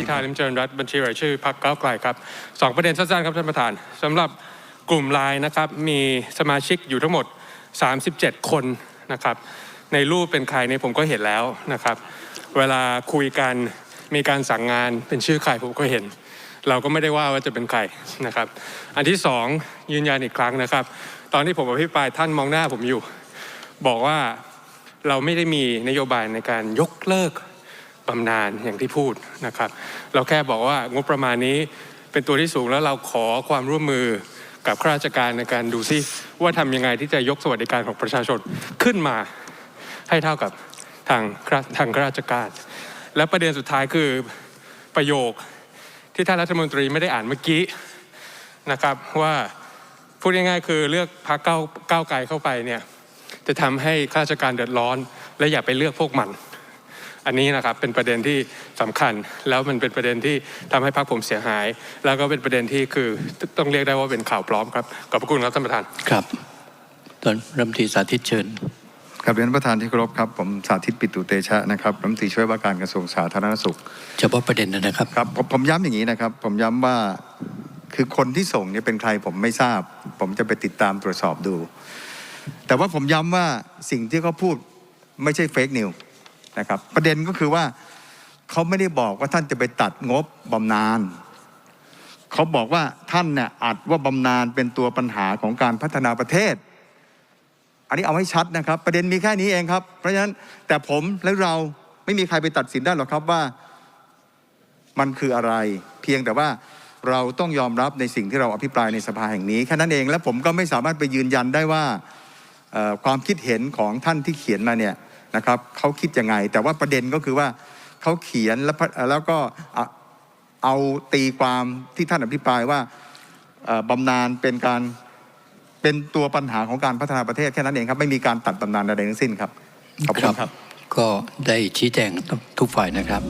พิธาลิมเจริญรัตน์บัญชีรายชื่อพรรคก้าวไกลครับสองประเด็นสั้นๆครับท่านประธานสำหรับกลุ่มไลน์นะครับมีสมาชิกอยู่ทั้งหมด 37 คนนะครับ ในรูปเป็นใครเนี่ยผมก็เห็นแล้วนะครับ เวลาคุยกันมีการสั่งงานเป็นชื่อใครผมก็เห็น เราก็ไม่ได้ว่าว่าจะเป็นใครนะครับ อันที่สองยืนยันอีกครั้งนะครับ ตอนที่ผมอภิปรายท่านมองหน้าผมอยู่ บอกว่าเราไม่ได้มีนโยบายในการยกเลิก บำนาญอย่างที่พูดนะครับ เราแค่บอกว่างบประมาณนี้เป็นตัวที่สูงแล้วเราขอความร่วมมือกับข้าราชการในการดูซิว่าทำยังไงที่จะยกสวัสดิการของประชาชนขึ้นมาให้เท่ากับทางทางข้าราชการ และประเด็นสุดท้ายคือประโยคที่ท่านรัฐมนตรีไม่ได้อ่านเมื่อกี้นะครับว่าพูดง่ายๆคือเลือกพรรคก้าวก้าวไกลเข้าไปเนี่ยจะทำให้ข้าราชการเดือดร้อน และอย่าไปเลือกพวกมัน อันนี้นะครับเป็นประเด็นที่สำคัญ แล้วมันเป็นประเด็นที่ทำให้พรรคผมเสียหาย แล้วก็เป็นประเด็นที่คือต้องเรียกได้ว่าเป็นข่าวปลอมครับขอบพระคุณครับท่านประธานครับตอนรัฐมนตรีสาธิตเชิญครับเรียนประธานที่เคารพครับผมสาธิตปิตุเตชะนะครับรัฐมนตรีช่วยว่าการกระทรวงสาธารณสุข เฉพาะประเด็นนะครับครับผมผมย้ำอย่างนี้นะครับ ผมย้ำว่าคือคนที่ส่งเนี่ยเป็นใครผมไม่ทราบ ผมจะไปติดตามตรวจสอบดู แต่ว่าผมย้ำว่าสิ่งที่เขาพูดไม่ใช่เฟกนิว นะครับประเด็นก็คือว่าเขาไม่ได้บอกว่าท่านจะไปตัดงบบำนาญเขาบอกว่าท่านเนี่ยอัดว่าบำนาญเป็นตัวปัญหาของการพัฒนาประเทศ อันนี้เอาให้ชัดนะครับ ประเด็นมีแค่นี้เองครับ เพราะฉะนั้นแต่ผมและเราไม่มีใครไปตัดสินได้หรอกครับว่ามันคืออะไร เพียงแต่ว่าเราต้องยอมรับในสิ่งที่เราอภิปรายในสภาแห่งนี้แค่นั้นเองและผมก็ไม่สามารถไปยืนยันได้ว่าความคิดเห็นของท่านที่เขียนมาเนี่ย นะครับเขาคิดยังไง แต่ว่าประเด็นก็คือว่าเขาเขียนแล้วแล้วก็เอาตีความที่ท่านอภิปรายว่าบำนาญเป็นการเป็นตัวปัญหาของการพัฒนาประเทศแค่นั้นเองครับ ไม่มีการตัดบำนาญใดทั้งสิ้นครับขอบคุณครับ ก็ได้ชี้แจงทุกฝ่ายนะครับ